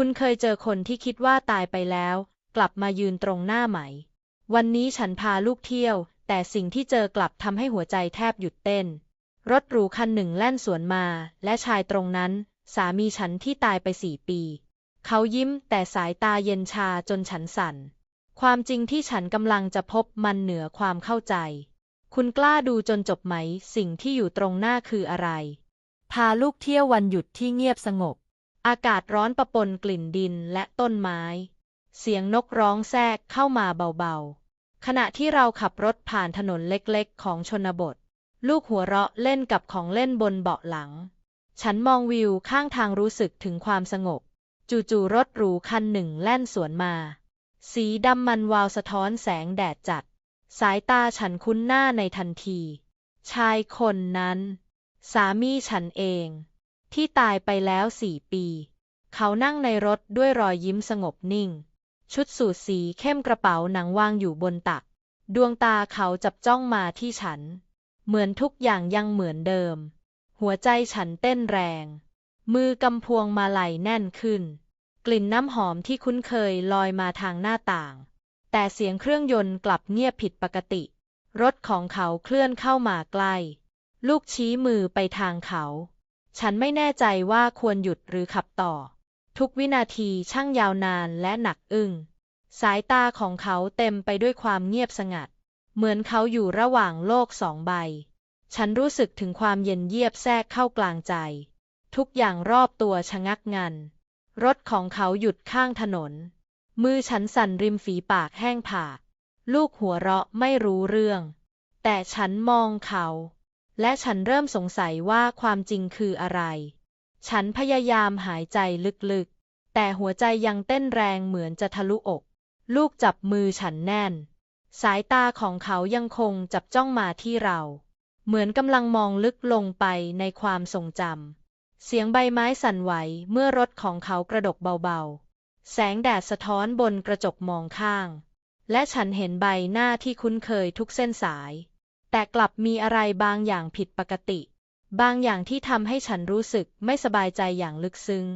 คุณเคยเจอคนที่คิดว่าตายไปแล้ว กลับมายืนตรงหน้าไหม วันนี้ฉันพาลูกเที่ยว แต่สิ่งที่เจอกลับทำให้หัวใจแทบหยุดเต้น รถหรูคันหนึ่งแล่นสวนมา และชายตรงนั้น สามีฉันที่ตายไปสี่ปี เขายิ้มแต่สายตาเย็นชาจนฉันสั่น ความจริงที่ฉันกำลังจะพบมันเหนือความเข้าใจ คุณกล้าดูจนจบไหม สิ่งที่อยู่ตรงหน้าคืออะไร พาลูกเที่ยววันหยุดที่เงียบสงบ อากาศร้อนประปนกลิ่นดินและต้นไม้ เสียงนกร้องแทรกเข้ามาเบาๆ ขณะที่เราขับรถผ่านถนนเล็กๆ ของชนบท ลูกหัวเราะเล่นกับของเล่นบนเบาะหลัง ฉันมองวิวข้างทางรู้สึกถึงความสงบ จู่ๆรถหรูคันหนึ่งแล่นสวนมา สีดำมันวาวสะท้อนแสงแดดจัด สายตาฉันคุ้นหน้าในทันที ชายคนนั้น สามีฉันเอง ที่ตายไปแล้วสี่ปี เขานั่งในรถด้วยรอยยิ้มสงบนิ่ง ชุดสูทสีเข้มกระเป๋าหนังวางอยู่บนตัก ดวงตาเขาจับจ้องมาที่ฉัน เหมือนทุกอย่างยังเหมือนเดิม หัวใจฉันเต้นแรง มือกำพวงมาลัยแน่นขึ้น กลิ่นน้ำหอมที่คุ้นเคยลอยมาทางหน้าต่าง แต่เสียงเครื่องยนต์กลับเงียบผิดปกติ รถของเขาเคลื่อนเข้ามาใกล้ ลูกชี้มือไปทางเขา ฉันไม่แน่ใจว่าควรหยุดหรือขับต่อ ทุกวินาทีช่างยาวนานและหนักอึ้ง สายตาของเขาเต็มไปด้วยความเงียบสงัด เหมือนเขาอยู่ระหว่างโลกสองใบ ฉันรู้สึกถึงความเย็นเยียบแทรกเข้ากลางใจ ทุกอย่างรอบตัวชะงักงัน รถของเขาหยุดข้างถนน มือฉันสั่นริมฝีปากแห้งผาก ลูกหัวเราะไม่รู้เรื่อง แต่ฉันมองเขา และฉันเริ่มสงสัยว่าความจริงคืออะไร ฉันพยายามหายใจลึกๆ แต่หัวใจยังเต้นแรงเหมือนจะทะลุอก ลูกจับมือฉันแน่น สายตาของเขายังคงจับจ้องมาที่เรา เหมือนกำลังมองลึกลงไปในความทรงจำ เสียงใบไม้สั่นไหวเมื่อรถของเขากระดกเบาๆ แสงแดดสะท้อนบนกระจกมองข้าง และฉันเห็นใบหน้าที่คุ้นเคยทุกเส้นสาย แต่กลับมีอะไรบางอย่างผิดปกติ บางอย่างที่ทำให้ฉันรู้สึกไม่สบายใจอย่างลึกซึ้ง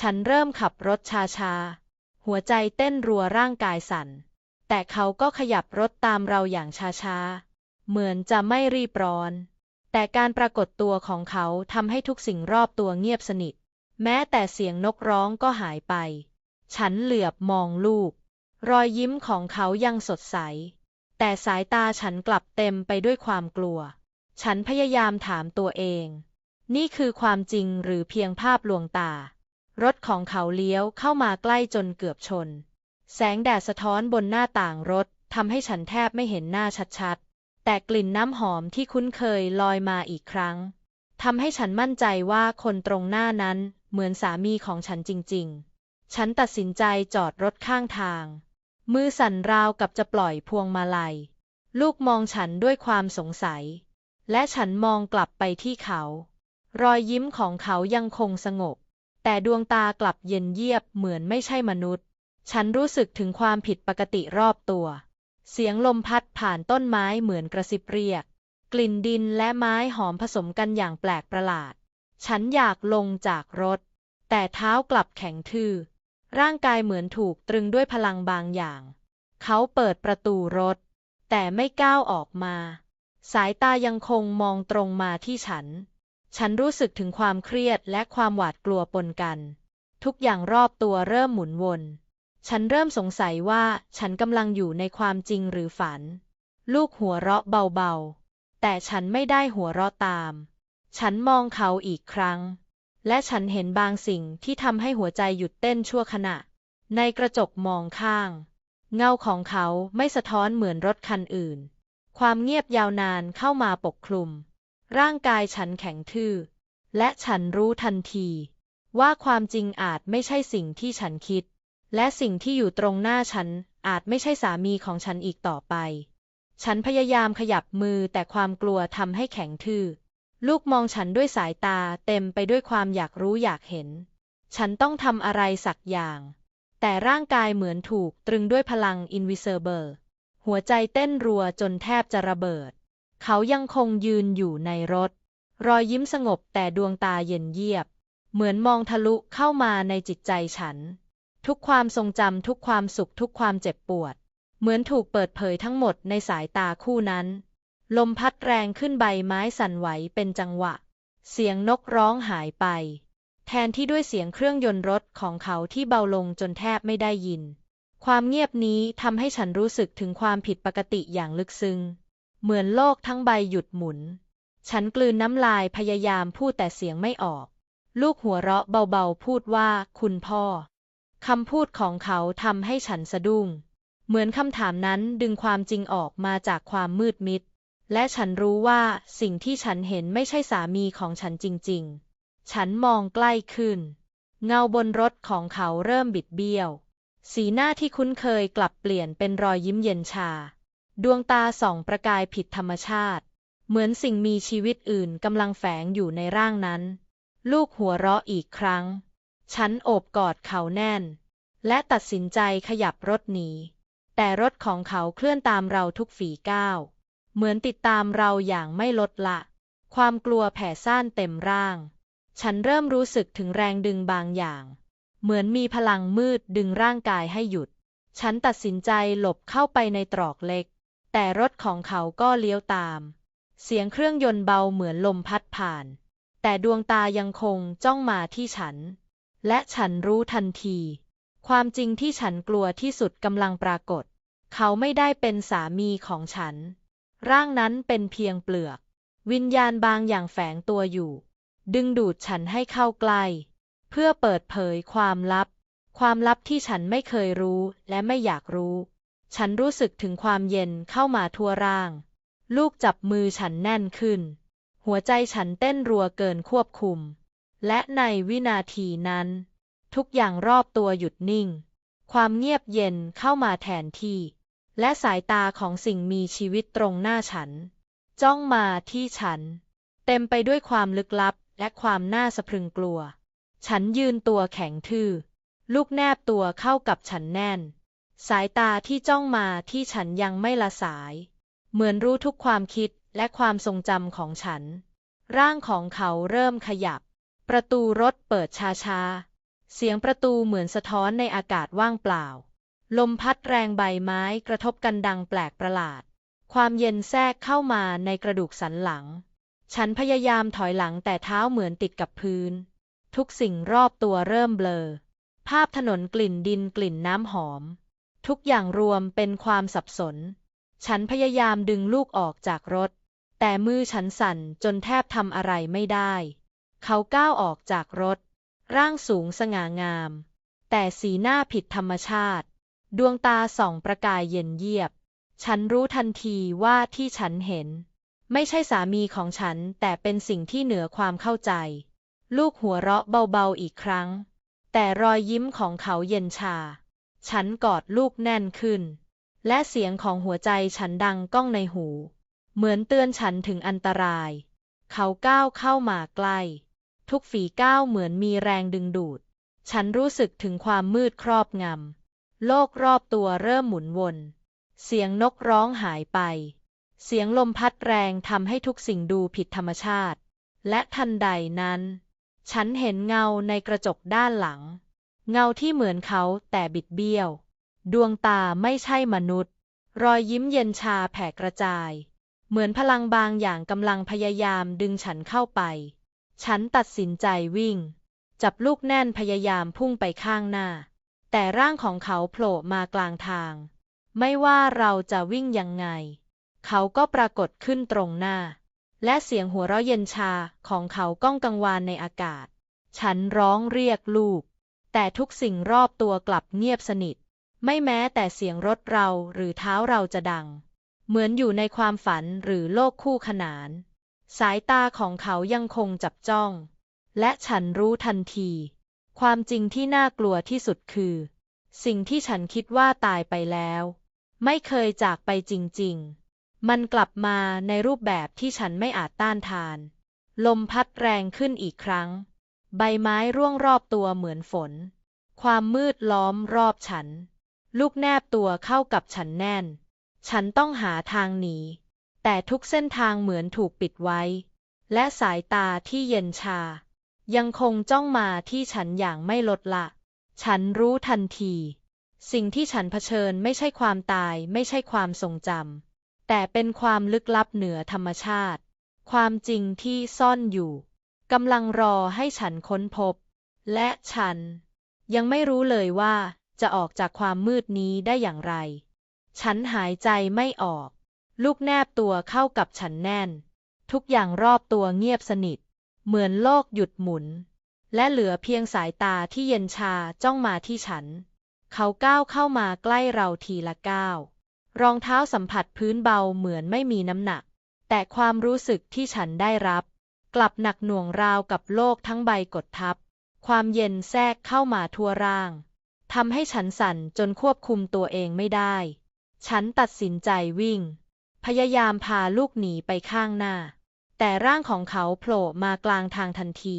ฉันเริ่มขับรถช้าๆ หัวใจเต้นรัวร่างกายสั่น แต่เขาก็ขยับรถตามเราอย่างช้าๆ เหมือนจะไม่รีบร้อน แต่การปรากฏตัวของเขาทำให้ทุกสิ่งรอบตัวเงียบสนิท แม้แต่เสียงนกร้องก็หายไป ฉันเหลือบมองลูก รอยยิ้มของเขายังสดใส แต่สายตาฉันกลับเต็มไปด้วยความกลัว ฉันพยายามถามตัวเอง นี่คือความจริงหรือเพียงภาพลวงตา รถของเขาเลี้ยวเข้ามาใกล้จนเกือบชน แสงแดดสะท้อนบนหน้าต่างรถทำให้ฉันแทบไม่เห็นหน้าชัดๆ แต่กลิ่นน้ำหอมที่คุ้นเคยลอยมาอีกครั้งทำให้ฉันมั่นใจว่าคนตรงหน้านั้นเหมือนสามีของฉันจริงๆ ฉันตัดสินใจจอดรถข้างทาง มือสั่นราวกับจะปล่อยพวงมาลัย ลูกมองฉันด้วยความสงสัย และฉันมองกลับไปที่เขา รอยยิ้มของเขายังคงสงบ แต่ดวงตากลับเย็นเยียบเหมือนไม่ใช่มนุษย์ ฉันรู้สึกถึงความผิดปกติรอบตัว เสียงลมพัดผ่านต้นไม้เหมือนกระซิบเรียก กลิ่นดินและไม้หอมผสมกันอย่างแปลกประหลาด ฉันอยากลงจากรถ แต่เท้ากลับแข็งทื่อ ร่างกายเหมือนถูกตรึงด้วยพลังบางอย่าง เขาเปิดประตูรถ แต่ไม่ก้าวออกมา สายตายังคงมองตรงมาที่ฉัน ฉันรู้สึกถึงความเครียดและความหวาดกลัวปนกัน ทุกอย่างรอบตัวเริ่มหมุนวน ฉันเริ่มสงสัยว่าฉันกำลังอยู่ในความจริงหรือฝัน ลูกหัวเราะเบาๆ แต่ฉันไม่ได้หัวเราะตาม ฉันมองเขาอีกครั้ง และฉันเห็นบางสิ่งที่ทำให้หัวใจหยุดเต้นชั่วขณะ ในกระจกมองข้าง เงาของเขาไม่สะท้อนเหมือนรถคันอื่น ความเงียบยาวนานเข้ามาปกคลุม ร่างกายฉันแข็งทื่อ และฉันรู้ทันที ว่าความจริงอาจไม่ใช่สิ่งที่ฉันคิด และสิ่งที่อยู่ตรงหน้าฉันอาจไม่ใช่สามีของฉันอีกต่อไป ฉันพยายามขยับมือแต่ความกลัวทำให้แข็งทื่อ ลูกมองฉันด้วยสายตาเต็มไปด้วยความอยากรู้อยากเห็น ฉันต้องทำอะไรสักอย่าง แต่ร่างกายเหมือนถูกตรึงด้วยพลัง invisible หัวใจเต้นรัวจนแทบจะระเบิด เขายังคงยืนอยู่ในรถ รอยยิ้มสงบแต่ดวงตาเย็นเยียบ เหมือนมองทะลุเข้ามาในจิตใจฉัน ทุกความทรงจำทุกความสุขทุกความเจ็บปวด เหมือนถูกเปิดเผยทั้งหมดในสายตาคู่นั้น ลมพัดแรงขึ้นใบไม้สั่นไหวเป็นจังหวะ เสียงนกร้องหายไป แทนที่ด้วยเสียงเครื่องยนต์รถของเขาที่เบาลงจนแทบไม่ได้ยิน ความเงียบนี้ทำให้ฉันรู้สึกถึงความผิดปกติอย่างลึกซึ้ง เหมือนโลกทั้งใบหยุดหมุน ฉันกลืนน้ำลายพยายามพูดแต่เสียงไม่ออก ลูกหัวเราะเบาๆพูดว่าคุณพ่อคำพูดของเขาทำให้ฉันสะดุ้ง เหมือนคำถามนั้นดึงความจริงออกมาจากความมืดมิด และฉันรู้ว่าสิ่งที่ฉันเห็นไม่ใช่สามีของฉันจริง ๆ ฉันมองใกล้ขึ้น เงาบนรถของเขาเริ่มบิดเบี้ยว สีหน้าที่คุ้นเคยกลับเปลี่ยนเป็นรอยยิ้มเย็นชา ดวงตาส่องประกายผิดธรรมชาติ เหมือนสิ่งมีชีวิตอื่นกำลังแฝงอยู่ในร่างนั้น ลูกหัวเราะอีกครั้ง ฉันโอบกอดเขาแน่น และตัดสินใจขยับรถหนีแต่รถของเขาเคลื่อนตามเราทุกฝีก้าว เหมือนติดตามเราอย่างไม่ลดละ ความกลัวแผ่ซ่านเต็มร่าง ฉันเริ่มรู้สึกถึงแรงดึงบางอย่าง เหมือนมีพลังมืดดึงร่างกายให้หยุด ฉันตัดสินใจหลบเข้าไปในตรอกเล็ก แต่รถของเขาก็เลี้ยวตาม เสียงเครื่องยนต์เบาเหมือนลมพัดผ่าน แต่ดวงตายังคงจ้องมาที่ฉัน และฉันรู้ทันที ความจริงที่ฉันกลัวที่สุดกำลังปรากฏ เขาไม่ได้เป็นสามีของฉัน ร่างนั้นเป็นเพียงเปลือก วิญญาณบางอย่างแฝงตัวอยู่ ดึงดูดฉันให้เข้าใกล้ เพื่อเปิดเผยความลับ ความลับที่ฉันไม่เคยรู้และไม่อยากรู้ ฉันรู้สึกถึงความเย็นเข้ามาทั่วร่าง ลูกจับมือฉันแน่นขึ้น หัวใจฉันเต้นรัวเกินควบคุม และในวินาทีนั้น ทุกอย่างรอบตัวหยุดนิ่ง ความเงียบเย็นเข้ามาแทนที่ และสายตาของสิ่งมีชีวิตตรงหน้าฉัน จ้องมาที่ฉัน เต็มไปด้วยความลึกลับและความน่าสะพรึงกลัว ฉันยืนตัวแข็งทื่อ ลูกแนบตัวเข้ากับฉันแน่น สายตาที่จ้องมาที่ฉันยังไม่ละสาย เหมือนรู้ทุกความคิดและความทรงจำของฉัน ร่างของเขาเริ่มขยับ ประตูรถเปิดช้าๆ เสียงประตูเหมือนสะท้อนในอากาศว่างเปล่า ลมพัดแรงใบไม้กระทบกันดังแปลกประหลาด ความเย็นแทรกเข้ามาในกระดูกสันหลัง ฉันพยายามถอยหลังแต่เท้าเหมือนติดกับพื้น ทุกสิ่งรอบตัวเริ่มเบลอ ภาพถนนกลิ่นดินกลิ่นน้ำหอม ทุกอย่างรวมเป็นความสับสน ฉันพยายามดึงลูกออกจากรถ แต่มือฉันสั่นจนแทบทำอะไรไม่ได้ เขาก้าวออกจากรถ ร่างสูงสง่างาม แต่สีหน้าผิดธรรมชาติ ดวงตาส่องประกายเย็นเยียบ ฉันรู้ทันทีว่าที่ฉันเห็น ไม่ใช่สามีของฉันแต่เป็นสิ่งที่เหนือความเข้าใจ ลูกหัวเราะเบาๆอีกครั้ง แต่รอยยิ้มของเขาเย็นชา ฉันกอดลูกแน่นขึ้น และเสียงของหัวใจฉันดังก้องในหู เหมือนเตือนฉันถึงอันตราย เขาก้าวเข้ามาใกล้ ทุกฝีก้าวเหมือนมีแรงดึงดูด ฉันรู้สึกถึงความมืดครอบงำ โลกรอบตัวเริ่มหมุนวน เสียงนกร้องหายไป เสียงลมพัดแรงทำให้ทุกสิ่งดูผิดธรรมชาติ และทันใดนั้น ฉันเห็นเงาในกระจกด้านหลัง เงาที่เหมือนเขาแต่บิดเบี้ยว ดวงตาไม่ใช่มนุษย์ รอยยิ้มเย็นชาแผ่กระจาย เหมือนพลังบางอย่างกำลังพยายามดึงฉันเข้าไป ฉันตัดสินใจวิ่ง จับลูกแน่นพยายามพุ่งไปข้างหน้า แต่ร่างของเขาโผล่มากลางทาง ไม่ว่าเราจะวิ่งยังไง เขาก็ปรากฏขึ้นตรงหน้า และเสียงหัวเราะเย็นชาของเขาก้องกังวานในอากาศ ฉันร้องเรียกลูก แต่ทุกสิ่งรอบตัวกลับเงียบสนิท ไม่แม้แต่เสียงรถเราหรือเท้าเราจะดัง เหมือนอยู่ในความฝันหรือโลกคู่ขนาน สายตาของเขายังคงจับจ้อง และฉันรู้ทันที ความจริงที่น่ากลัวที่สุดคือ สิ่งที่ฉันคิดว่าตายไปแล้ว ไม่เคยจากไปจริง ๆ มันกลับมาในรูปแบบที่ฉันไม่อาจต้านทาน ลมพัดแรงขึ้นอีกครั้ง ใบไม้ร่วงรอบตัวเหมือนฝน ความมืดล้อมรอบฉัน ลูกแนบตัวเข้ากับฉันแน่น ฉันต้องหาทางหนี แต่ทุกเส้นทางเหมือนถูกปิดไว้ และสายตาที่เย็นชา ยังคงจ้องมาที่ฉันอย่างไม่ลดละ ฉันรู้ทันที สิ่งที่ฉันเผชิญไม่ใช่ความตายไม่ใช่ความทรงจำแต่เป็นความลึกลับเหนือธรรมชาติ ความจริงที่ซ่อนอยู่กำลังรอให้ฉันค้นพบ และฉัน ยังไม่รู้เลยว่าจะออกจากความมืดนี้ได้อย่างไร ฉันหายใจไม่ออก ลูกแนบตัวเข้ากับฉันแน่น ทุกอย่างรอบตัวเงียบสนิท เหมือนโลกหยุดหมุน และเหลือเพียงสายตาที่เย็นชาจ้องมาที่ฉัน เขาก้าวเข้ามาใกล้เราทีละก้าวรองเท้าสัมผัสพื้นเบาเหมือนไม่มีน้ำหนัก แต่ความรู้สึกที่ฉันได้รับ กลับหนักหน่วงราวกับโลกทั้งใบกดทับ ความเย็นแทรกเข้ามาทั่วร่างทำให้ฉันสั่นจนควบคุมตัวเองไม่ได้ ฉันตัดสินใจวิ่ง พยายามพาลูกหนีไปข้างหน้า แต่ร่างของเขาโผล่มากลางทางทันที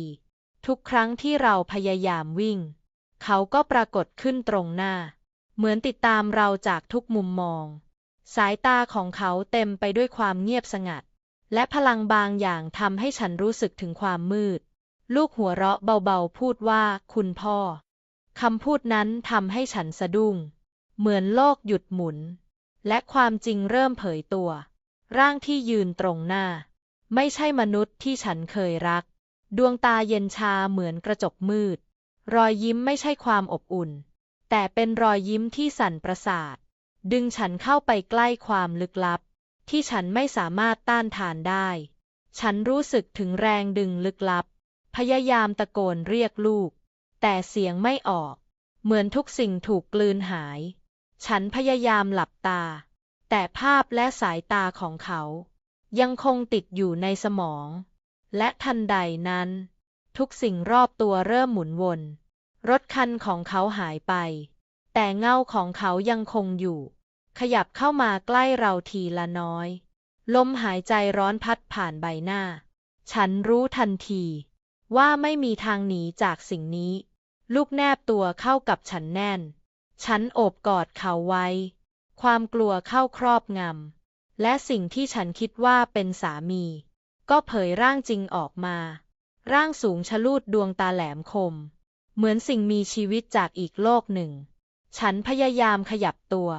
ทุกครั้งที่เราพยายามวิ่ง เขาก็ปรากฏขึ้นตรงหน้า เหมือนติดตามเราจากทุกมุมมอง สายตาของเขาเต็มไปด้วยความเงียบสงัด และพลังบางอย่างทำให้ฉันรู้สึกถึงความมืด ลูกหัวเราะเบาๆพูดว่าคุณพ่อคำพูดนั้นทำให้ฉันสะดุ้ง เหมือนโลกหยุดหมุน และความจริงเริ่มเผยตัว ร่างที่ยืนตรงหน้า ไม่ใช่มนุษย์ที่ฉันเคยรัก ดวงตาเย็นชาเหมือนกระจกมืด รอยยิ้มไม่ใช่ความอบอุ่น แต่เป็นรอยยิ้มที่สั่นประสาท ดึงฉันเข้าไปใกล้ความลึกลับ ที่ฉันไม่สามารถต้านทานได้ ฉันรู้สึกถึงแรงดึงลึกลับ พยายามตะโกนเรียกลูก แต่เสียงไม่ออก เหมือนทุกสิ่งถูกกลืนหาย ฉันพยายามหลับตา แต่ภาพและสายตาของเขา ยังคงติดอยู่ในสมอง และทันใดนั้น ทุกสิ่งรอบตัวเริ่มหมุนวน รถคันของเขาหายไป แต่เงาของเขายังคงอยู่ ขยับเข้ามาใกล้เราทีละน้อย ลมหายใจร้อนพัดผ่านใบหน้า ฉันรู้ทันที ว่าไม่มีทางหนีจากสิ่งนี้ ลูกแนบตัวเข้ากับฉันแน่น ฉันโอบกอดเขาไว้ ความกลัวเข้าครอบงำ และสิ่งที่ฉันคิดว่าเป็นสามี ก็เผยร่างจริงออกมา ร่างสูงชะลูดดวงตาแหลมคม เหมือนสิ่งมีชีวิตจากอีกโลกหนึ่ง ฉันพยายามขยับตัว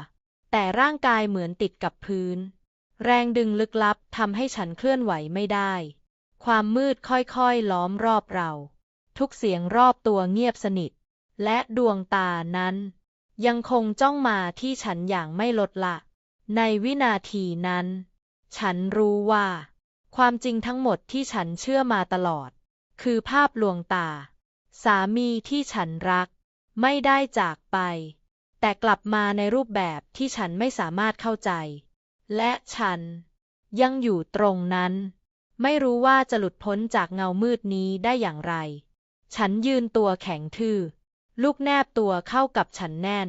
แต่ร่างกายเหมือนติดกับพื้น แรงดึงลึกลับทำให้ฉันเคลื่อนไหวไม่ได้ ความมืดค่อยๆล้อมรอบเรา ทุกเสียงรอบตัวเงียบสนิท และดวงตานั้น ยังคงจ้องมาที่ฉันอย่างไม่ลดละ ในวินาทีนั้น ฉันรู้ว่า ความจริงทั้งหมดที่ฉันเชื่อมาตลอด คือภาพลวงตา สามีที่ฉันรัก ไม่ได้จากไป แต่กลับมาในรูปแบบที่ฉันไม่สามารถเข้าใจ และฉันยังอยู่ตรงนั้น ไม่รู้ว่าจะหลุดพ้นจากเงามืดนี้ได้อย่างไร ฉันยืนตัวแข็งทื่อ ลูกแนบตัวเข้ากับฉันแน่น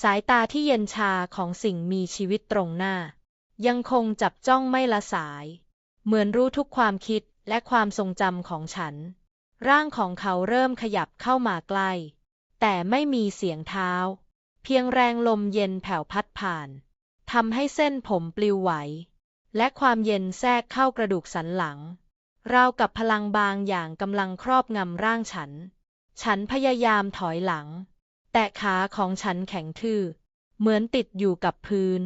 สายตาที่เย็นชาของสิ่งมีชีวิตตรงหน้า ยังคงจับจ้องไม่ละสาย เหมือนรู้ทุกความคิดและความทรงจำของฉัน ร่างของเขาเริ่มขยับเข้ามาใกล้ แต่ไม่มีเสียงเท้า เพียงแรงลมเย็นแผ่วพัดผ่านทำให้เส้นผมปลิวไหว และความเย็นแทรกเข้ากระดูกสันหลังราวกับพลังบางอย่างกำลังครอบงำร่างฉัน ฉันพยายามถอยหลัง แต่ขาของฉันแข็งทื่อ เหมือนติดอยู่กับพื้น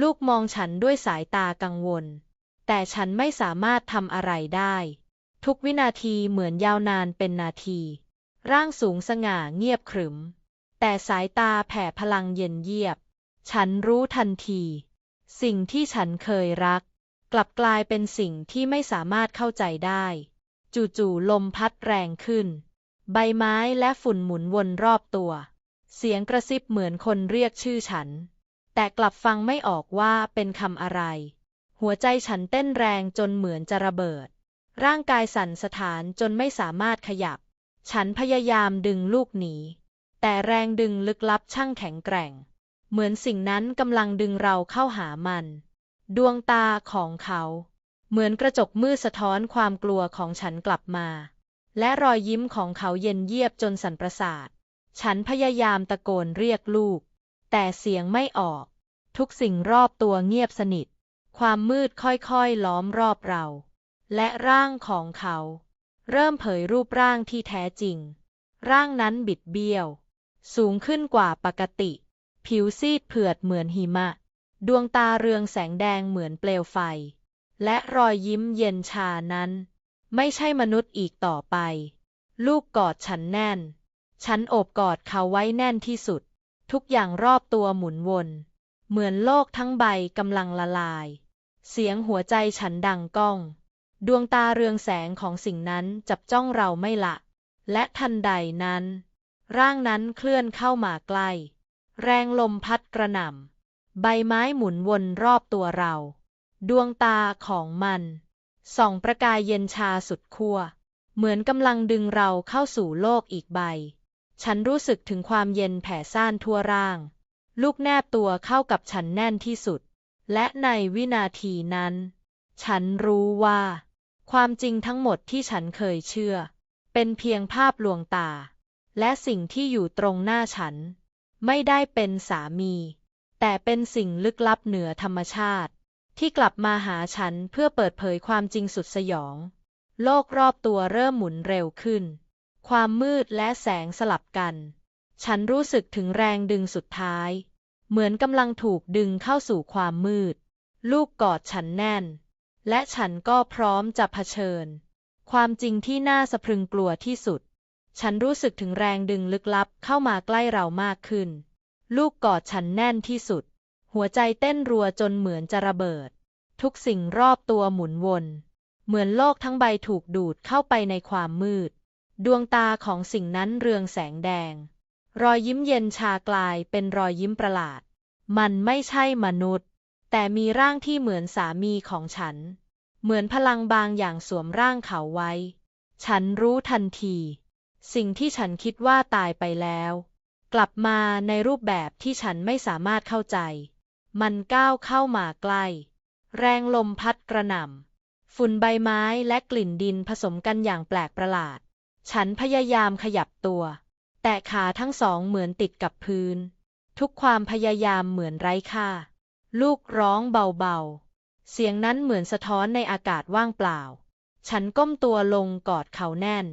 ลูกมองฉันด้วยสายตากังวล แต่ฉันไม่สามารถทำอะไรได้ ทุกวินาทีเหมือนยาวนานเป็นนาที ร่างสูงสง่าเงียบขรึม แต่สายตาแผ่พลังเย็นเยียบ ฉันรู้ทันที สิ่งที่ฉันเคยรัก กลับกลายเป็นสิ่งที่ไม่สามารถเข้าใจได้ จู่ๆลมพัดแรงขึ้น ใบไม้และฝุ่นหมุนวนรอบตัว เสียงกระซิบเหมือนคนเรียกชื่อฉัน แต่กลับฟังไม่ออกว่าเป็นคำอะไร หัวใจฉันเต้นแรงจนเหมือนจะระเบิด ร่างกายสั่นสะท้านจนไม่สามารถขยับ ฉันพยายามดึงลูกหนี แต่แรงดึงลึกลับช่างแข็งแกร่ง เหมือนสิ่งนั้นกำลังดึงเราเข้าหามัน ดวงตาของเขา เหมือนกระจกมืดสะท้อนความกลัวของฉันกลับมา และรอยยิ้มของเขาเย็นเยียบจนสั่นประสาท ฉันพยายามตะโกนเรียกลูก แต่เสียงไม่ออก ทุกสิ่งรอบตัวเงียบสนิท ความมืดค่อยๆล้อมรอบเรา และร่างของเขา เริ่มเผยรูปร่างที่แท้จริง ร่างนั้นบิดเบี้ยว สูงขึ้นกว่าปกติ ผิวซีดเผือดเหมือนหิมะ ดวงตาเรืองแสงแดงเหมือนเปลวไฟ และรอยยิ้มเย็นชานั้น ไม่ใช่มนุษย์อีกต่อไป ลูกกอดฉันแน่น ฉันโอบกอดเขาไว้แน่นที่สุด ทุกอย่างรอบตัวหมุนวน เหมือนโลกทั้งใบกำลังละลาย เสียงหัวใจฉันดังก้อง ดวงตาเรืองแสงของสิ่งนั้นจับจ้องเราไม่ละ และทันใดนั้น ร่างนั้นเคลื่อนเข้ามาใกล้ แรงลมพัดกระหน่ำ ใบไม้หมุนวนรอบตัวเรา ดวงตาของมันส่องประกายเย็นชาสุดขั้วเหมือนกำลังดึงเราเข้าสู่โลกอีกใบ ฉันรู้สึกถึงความเย็นแผ่ซ่านทั่วร่าง ลูกแนบตัวเข้ากับฉันแน่นที่สุด และในวินาทีนั้น ฉันรู้ว่า ความจริงทั้งหมดที่ฉันเคยเชื่อ เป็นเพียงภาพลวงตา และสิ่งที่อยู่ตรงหน้าฉัน ไม่ได้เป็นสามี แต่เป็นสิ่งลึกลับเหนือธรรมชาติ ที่กลับมาหาฉันเพื่อเปิดเผยความจริงสุดสยอง โลกรอบตัวเริ่มหมุนเร็วขึ้น ความมืดและแสงสลับกัน ฉันรู้สึกถึงแรงดึงสุดท้าย เหมือนกำลังถูกดึงเข้าสู่ความมืด ลูกกอดฉันแน่น และฉันก็พร้อมจะเผชิญ ความจริงที่น่าสะพรึงกลัวที่สุด ฉันรู้สึกถึงแรงดึงลึกลับเข้ามาใกล้เรามากขึ้น ลูกกอดฉันแน่นที่สุด หัวใจเต้นรัวจนเหมือนจะระเบิด ทุกสิ่งรอบตัวหมุนวน เหมือนโลกทั้งใบถูกดูดเข้าไปในความมืด ดวงตาของสิ่งนั้นเรืองแสงแดง รอยยิ้มเย็นชากลายเป็นรอยยิ้มประหลาด มันไม่ใช่มนุษย์ แต่มีร่างที่เหมือนสามีของฉัน เหมือนพลังบางอย่างสวมร่างเขาไว้ ฉันรู้ทันที สิ่งที่ฉันคิดว่าตายไปแล้ว กลับมาในรูปแบบที่ฉันไม่สามารถเข้าใจ มันก้าวเข้ามาใกล้ แรงลมพัดกระหน่ำฝุ่นใบไม้และกลิ่นดินผสมกันอย่างแปลกประหลาด ฉันพยายามขยับตัว แต่ขาทั้งสองเหมือนติดกับพื้น ทุกความพยายามเหมือนไร้ค่า ลูกร้องเบาๆ เสียงนั้นเหมือนสะท้อนในอากาศว่างเปล่า ฉันก้มตัวลงกอดเขาแน่น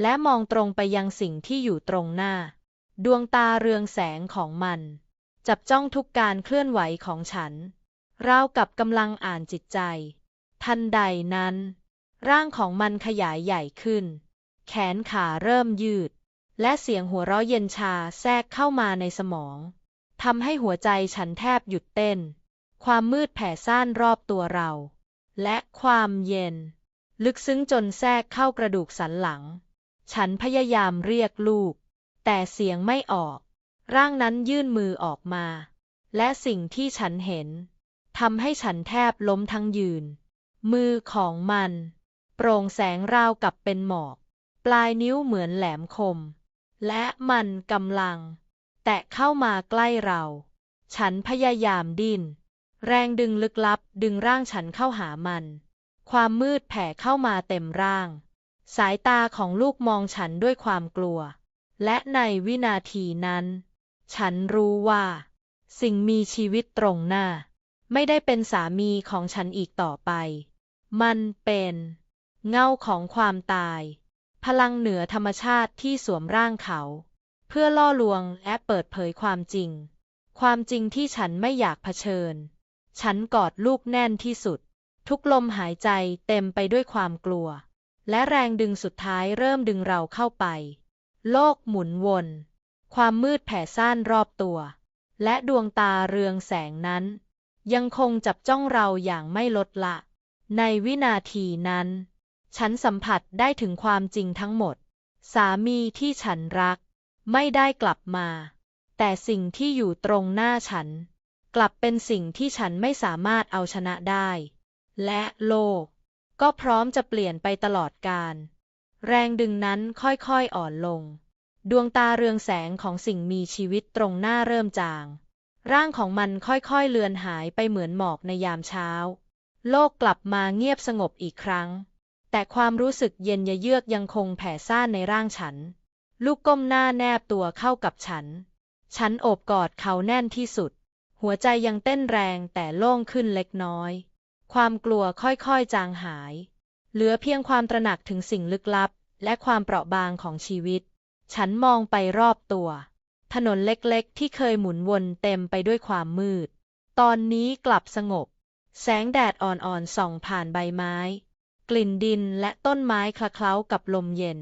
และมองตรงไปยังสิ่งที่อยู่ตรงหน้า ดวงตาเรืองแสงของมัน จับจ้องทุกการเคลื่อนไหวของฉัน ราวกับกำลังอ่านจิตใจ ทันใดนั้น ร่างของมันขยายใหญ่ขึ้น แขนขาเริ่มยืด และเสียงหัวเราะเย็นชาแทรกเข้ามาในสมองทำให้หัวใจฉันแทบหยุดเต้น ความมืดแผ่ซ่านรอบตัวเรา และความเย็น ลึกซึ้งจนแทรกเข้ากระดูกสันหลัง ฉันพยายามเรียกลูก แต่เสียงไม่ออก ร่างนั้นยื่นมือออกมา และสิ่งที่ฉันเห็นทำให้ฉันแทบล้มทั้งยืน มือของมัน โปร่งแสงราวกับเป็นหมอก ปลายนิ้วเหมือนแหลมคม และมันกำลัง แตะเข้ามาใกล้เรา ฉันพยายามดิ้น แรงดึงลึกลับดึงร่างฉันเข้าหามัน ความมืดแผ่เข้ามาเต็มร่าง สายตาของลูกมองฉันด้วยความกลัว และในวินาทีนั้น ฉันรู้ว่า สิ่งมีชีวิตตรงหน้า ไม่ได้เป็นสามีของฉันอีกต่อไป มันเป็น เงาของความตาย พลังเหนือธรรมชาติที่สวมร่างเขา เพื่อล่อลวงและเปิดเผยความจริง ความจริงที่ฉันไม่อยากเผชิญ ฉันกอดลูกแน่นที่สุด ทุกลมหายใจเต็มไปด้วยความกลัว และแรงดึงสุดท้ายเริ่มดึงเราเข้าไป โลกหมุนวน ความมืดแผ่ซ่านรอบตัว และดวงตาเรืองแสงนั้น ยังคงจับจ้องเราอย่างไม่ลดละ ในวินาทีนั้น ฉันสัมผัสได้ถึงความจริงทั้งหมด สามีที่ฉันรัก ไม่ได้กลับมา แต่สิ่งที่อยู่ตรงหน้าฉัน กลับเป็นสิ่งที่ฉันไม่สามารถเอาชนะได้ และโลก ก็พร้อมจะเปลี่ยนไปตลอดกาลแรงดึงนั้นค่อยๆอ่อนลง ดวงตาเรืองแสงของสิ่งมีชีวิตตรงหน้าเริ่มจาง ร่างของมันค่อยๆเลือนหายไปเหมือนหมอกในยามเช้า โลกกลับมาเงียบสงบอีกครั้ง แต่ความรู้สึกเย็นยเยือกยังคงแผ่ซ่านในร่างฉัน ลูกก้มหน้าแนบตัวเข้ากับฉัน ฉันโอบกอดเขาแน่นที่สุด หัวใจยังเต้นแรงแต่โล่งขึ้นเล็กน้อย ความกลัวค่อยๆจางหาย เหลือเพียงความตระหนักถึงสิ่งลึกลับ และความเปราะบางของชีวิต ฉันมองไปรอบตัว ถนนเล็กๆ ที่เคยหมุนวนเต็มไปด้วยความมืด ตอนนี้กลับสงบ แสงแดดอ่อนๆส่องผ่านใบไม้ กลิ่นดินและต้นไม้คละเคล้ากับลมเย็น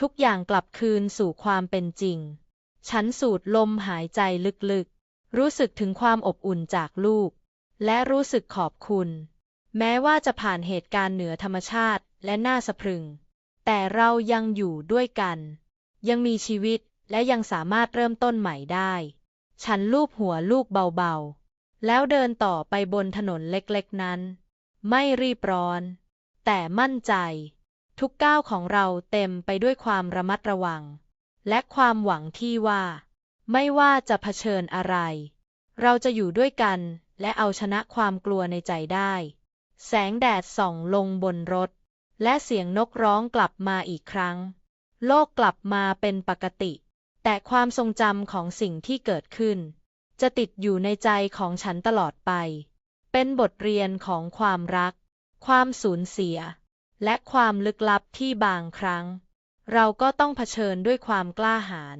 ทุกอย่างกลับคืนสู่ความเป็นจริง ฉันสูดลมหายใจลึกๆ รู้สึกถึงความอบอุ่นจากลูก และรู้สึกขอบคุณ แม้ว่าจะผ่านเหตุการณ์เหนือธรรมชาติและน่าสะพรึง แต่เรายังอยู่ด้วยกัน ยังมีชีวิตและยังสามารถเริ่มต้นใหม่ได้ ฉันลูบหัวลูกเบาๆ แล้วเดินต่อไปบนถนนเล็กๆนั้น ไม่รีบร้อน แต่มั่นใจ ทุกก้าวของเราเต็มไปด้วยความระมัดระวัง และความหวังที่ว่า ไม่ว่าจะเผชิญอะไร เราจะอยู่ด้วยกันและเอาชนะความกลัวในใจได้ แสงแดดส่องลงบนรถ และเสียงนกร้องกลับมาอีกครั้ง โลกกลับมาเป็นปกติ แต่ความทรงจำของสิ่งที่เกิดขึ้น จะติดอยู่ในใจของฉันตลอดไป เป็นบทเรียนของความรัก ความสูญเสีย และความลึกลับที่บางครั้ง เราก็ต้องเผชิญด้วยความกล้าหาญ